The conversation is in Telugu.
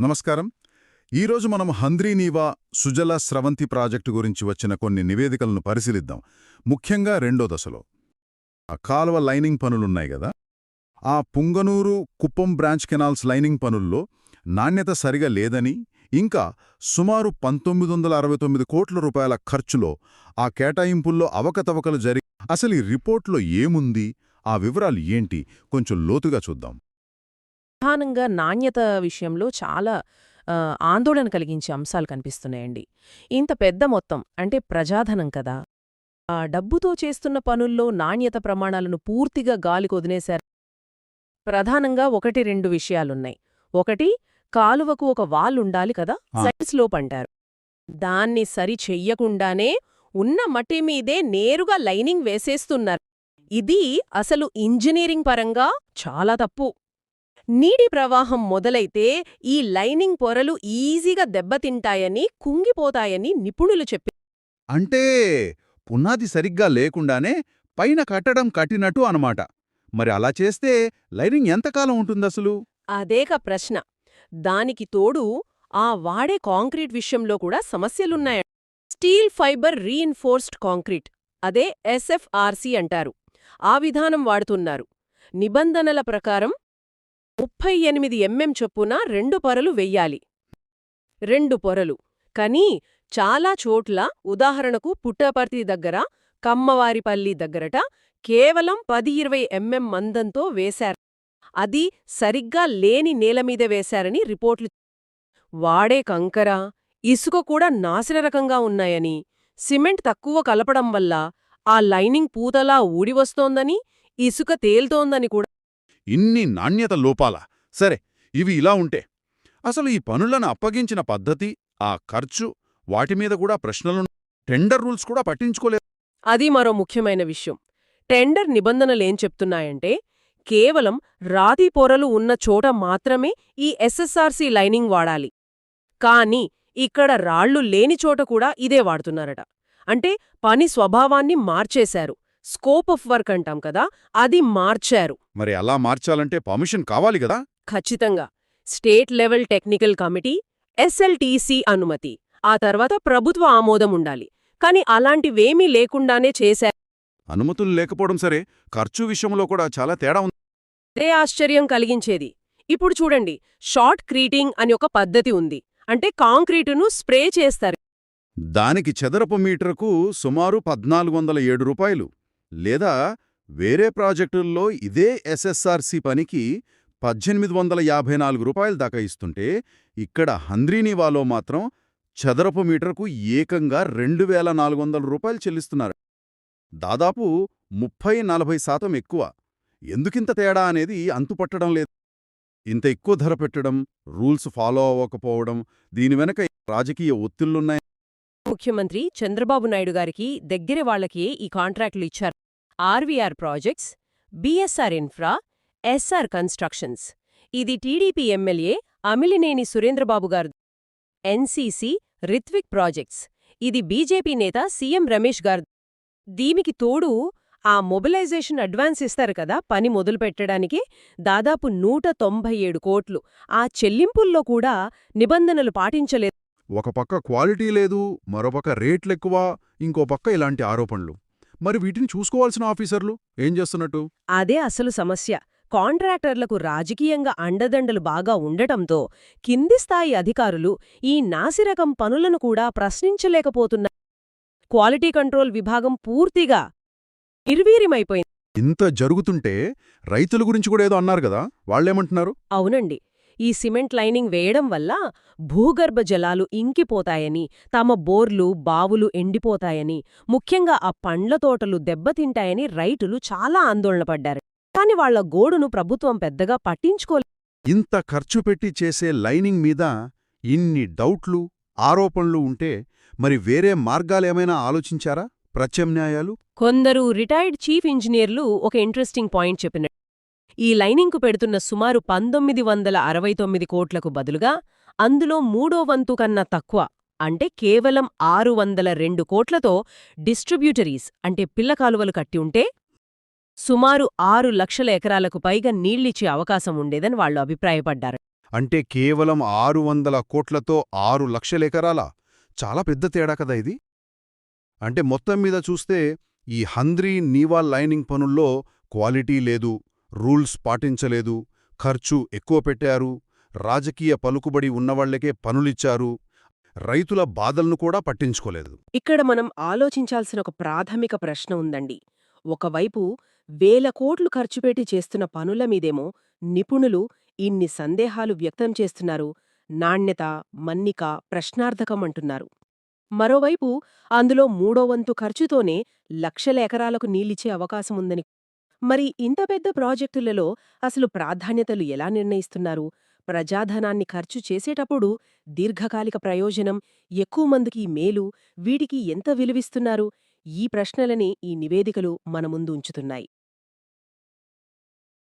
నమస్కారం. ఈరోజు మనం హంద్రీనీవా సుజల స్రవంతి ప్రాజెక్టు గురించి వచ్చిన కొన్ని నివేదికలను పరిశీలిద్దాం. ముఖ్యంగా రెండో దశలో. ఆ కాలువ లైనింగ్ పనులున్నాయి కదా ఆ Punganur Kuppam branch canals lining పనుల్లో నాణ్యత సరిగా లేదని ఇంకా సుమారు పంతొమ్మిది వందల అరవై తొమ్మిది కోట్ల రూపాయల ఖర్చులో ఆ కేటాయింపుల్లో అవకతవకలు జరిగి అసలు ఈ రిపోర్ట్లో ఏముంది? ఆ వివరాలు ఏంటి? కొంచెం లోతుగా చూద్దాం. ప్రధానంగా నాణ్యత విషయంలో చాలా ఆందోళన కలిగించే అంశాలు కనిపిస్తున్నాయండి. ఇంత పెద్ద మొత్తం అంటే ప్రజాధనం కదా. ఆ డబ్బుతో చేస్తున్న పనుల్లో నాణ్యత ప్రమాణాలను పూర్తిగా గాలికి వదిలేశారు. ప్రధానంగా ఒకటి రెండు విషయాలున్నాయి. ఒకటి కాలువకు ఒక వాల్ ఉండాలి కదా ఆ. సైడ్ స్లోప్ అంటారు. దాన్ని సరి చెయ్యకుండానే ఉన్న మట్టి మీదే నేరుగా లైనింగ్ వేసేస్తున్నారు. ఇది అసలు ఇంజనీరింగ్ పరంగా చాలా తప్పు. నీటి ప్రవాహం మొదలైతే ఈ లైనింగ్ పొరలు ఈజీగా దెబ్బతింటాయని కుంగిపోతాయని నిపుణులు చెప్పి అంటే పునాది సరిగ్గా లేకుండానే పైన కట్టడం కట్టినట్టు అనమాట. మరి అలా చేస్తే లైనింగ్ ఎంతకాలం ఉంటుందసలు? అదేక ప్రశ్న. దానికి తోడు ఆ వాడే కాంక్రీట్ విషయంలో కూడా సమస్యలున్నాయి స్టీల్ ఫైబర్ రీఇన్ఫోర్స్డ్ కాంక్రీట్ అదే ఎస్ఎఫ్ఆర్సి అంటారు. ఆ విధానం వాడుతున్నారు. నిబంధనల ప్రకారం ముప్పై ఎనిమిది ఎంఎం చొప్పున రెండు పొరలు వెయ్యాలి. రెండు పొరలు. కానీ చాలా చోట్ల ఉదాహరణకు పుట్టపర్తి దగ్గర కమ్మవారిపల్లి దగ్గరట కేవలం పది ఇరవై ఎంఎం మందంతో వేశారు. అది సరిగ్గా లేని నేలమీద వేశారని రిపోర్ట్లు వాడే కంకర ఇసుక కూడా నాసిరకంగా ఉన్నాయని సిమెంట్ తక్కువ కలపడం వల్ల ఆ లైనింగ్ పూతలా ఊడివస్తోందని ఇసుక తేల్తోందని కూడా ఇన్ని నాణ్యత లోపాలా. సరే ఇవి ఇలా ఉంటే. అసలు ఈ పనులను అప్పగించిన పద్ధతి ఆ ఖర్చు వాటిమీద కూడా ప్రశ్నలు టెండర్ రూల్స్ కూడా పట్టించుకోలేదు అది మరో ముఖ్యమైన విషయం. టెండర్ నిబంధనలేం చెప్తున్నాయంటే కేవలం రాతి పొరలు ఉన్న చోట మాత్రమే ఈ ఎస్ఎస్ఆర్సి లైనింగ్ వాడాలి. కానీ ఇక్కడ రాళ్ళు లేని చోట కూడా ఇదే వాడుతున్నారట. అంటే పని స్వభావాన్ని మార్చేశారు. స్కోప్ ఆఫ్ వర్క్ అంటాం కదా అది మార్చారు. మరి అలా మార్చాలంటే పర్మిషన్ కావాలి కదా? ఖచ్చితంగా. State level technical committee SLTC అనుమతి. ఆ తర్వాత ప్రభుత్వ ఆమోదం ఉండాలి. కాని అలాంటివేమీ లేకుండానే చేశారు. అనుమతులు లేకపోవడం సరే ఖర్చు విషయంలో కూడా చాలా తేడా ఉంది. అదే ఆశ్చర్యం కలిగించేది. ఇప్పుడు చూడండి షార్ట్ క్రీటింగ్ అని ఒక పద్ధతి ఉంది. అంటే కాంక్రీటును స్ప్రే చేస్తారు. దానికి చదరపు మీటరుకు సుమారు పద్నాలుగు వందల ఏడు రూపాయలు. లేదా వేరే ప్రాజెక్టుల్లో ఇదే ఎస్ఎస్ఆర్సి పనికి పద్దెనిమిది వందల యాభై నాలుగు రూపాయలు దాకా ఇస్తుంటే ఇక్కడ హంద్రీనివాలో మాత్రం చదరపు మీటర్కు ఏకంగా రెండు వేల నాలుగు వందల రూపాయలు చెల్లిస్తున్నారు. దాదాపు ముప్పై నలభై శాతం ఎక్కువ. ఎందుకింత తేడా అనేది అంతుపట్టడం లేదు. ఇంత ఎక్కువ ధర పెట్టడం రూల్స్ ఫాలో అవ్వకపోవడం దీని వెనక రాజకీయ ఒత్తిళ్ళున్నాయి. ముఖ్యమంత్రి చంద్రబాబు నాయుడు గారికి దగ్గర వాళ్ళకి ఈ కాంట్రాక్టులు ఇచ్చారు. RVR projects BSR infra SR constructions. ఇది టీడీపీ ఎమ్మెల్యే అమిలినేని సురేంద్రబాబు గారు ఎన్సీసీ రిత్విక్ ప్రాజెక్ట్స్. ఇది బీజేపీ నేత సీఎం రమేష్ గారు దీనికి తోడు ఆ మొబిలైజేషన్ అడ్వాన్స్ ఇస్తారు కదా పని మొదలుపెట్టడానికి దాదాపు నూట తొంభై ఏడు కోట్లు. ఆ చెల్లింపుల్లో కూడా నిబంధనలు పాటించలేదు. ఒక పక్క క్వాలిటీ లేదు మరోపక్క రేట్లెక్కువ ఇంకో పక్క ఇలాంటి ఆరోపణలు. మరి వీటిని చూసుకోవాల్సిన ఆఫీసర్లు ఏం చేస్తున్నట్టు? అదే అసలు సమస్య. కాంట్రాక్టర్లకు రాజకీయంగా అండదండలు బాగా ఉండటంతో కింది స్థాయి అధికారులు ఈ నాసిరకం పనులను కూడా ప్రశ్నించలేకపోతున్నారు క్వాలిటీ కంట్రోల్ విభాగం పూర్తిగా నిర్వీర్యమైపోయింది. ఇంత జరుగుతుంటే రైతుల గురించి కూడా ఏదో అన్నారు కదా? వాళ్ళేమంటున్నారు? అవునండి. ఈ సిమెంట్ లైనింగ్ వేయడం వల్ల భూగర్భ జలాలు ఇంకిపోతాయని తమ బోర్లు బావులు ఎండిపోతాయని ముఖ్యంగా ఆ పండ్ల తోటలు దెబ్బతింటాయని రైతులు చాలా ఆందోళన పడ్డారు. కాని వాళ్ళ గోడును ప్రభుత్వం పెద్దగా పట్టించుకోలేదు ఇంత ఖర్చు పెట్టి చేసే లైనింగ్ మీద ఇన్ని డౌట్లు ఆరోపణలు ఉంటే మరి వేరే మార్గాలేమైనా ఆలోచించారా? ప్రత్యామ్నాయాలు? కొందరు రిటైర్డ్ చీఫ్ ఇంజనీర్లు ఒక ఇంట్రెస్టింగ్ పాయింట్ చెప్పినట్టు ఈ లైనింగ్కు పెడుతున్న సుమారు పంతొమ్మిది వందల అరవై తొమ్మిది కోట్లకు బదులుగా అందులో మూడో వంతు కన్నా తక్కువ అంటే కేవలం ఆరు వందల రెండు కోట్లతో డిస్ట్రిబ్యూటరీస్ అంటే పిల్లకాలువలు కట్టి ఉంటే సుమారు ఆరు లక్షల ఎకరాలకు పైగా నీళ్ళిచ్చే అవకాశం ఉండేదని వాళ్ళు అభిప్రాయపడ్డారు. అంటే కేవలం ఆరు వందల కోట్లతో ఆరు లక్షల ఎకరాల? చాలా పెద్ద తేడా కదా ఇది. అంటే మొత్తం మీద చూస్తే ఈ హంద్రీ నీవా లైనింగ్ పనుల్లో క్వాలిటీ లేదు రూల్స్ పాటించలేదు ఖర్చు ఎక్కువ పెట్టారు రాజకీయ పలుకుబడి ఉన్నవాళ్ళకే పనులిచ్చారు రైతుల బాధలను కూడా పట్టించుకోలేదు. ఇక్కడ మనం ఆలోచించాల్సిన ఒక ప్రాథమిక ప్రశ్న ఉందండి. ఒకవైపు వేల కోట్లు ఖర్చుపెట్టి చేస్తున్న పనుల మీదేమో నిపుణులు ఇన్ని సందేహాలు వ్యక్తం చేస్తున్నారు నాణ్యత మన్నిక ప్రశ్నార్థకం అంటున్నారు. మరోవైపు అందులో మూడో వంతు ఖర్చుతోనే లక్షల ఎకరాలకు నీళ్ళిచ్చే అవకాశముందని మరి ఇంత పెద్ద ప్రాజెక్టులలో అసలు ప్రాధాన్యతలు ఎలా నిర్ణయిస్తున్నారు? ప్రజాధనాన్ని ఖర్చు చేసేటప్పుడు దీర్ఘకాలిక ప్రయోజనం ఎక్కువ మందికి మేలు వీటికి ఎంత విలువిస్తున్నారు? ఈ ప్రశ్నలని ఈ నివేదికలు మన ముందు ఉంచుతున్నాయి.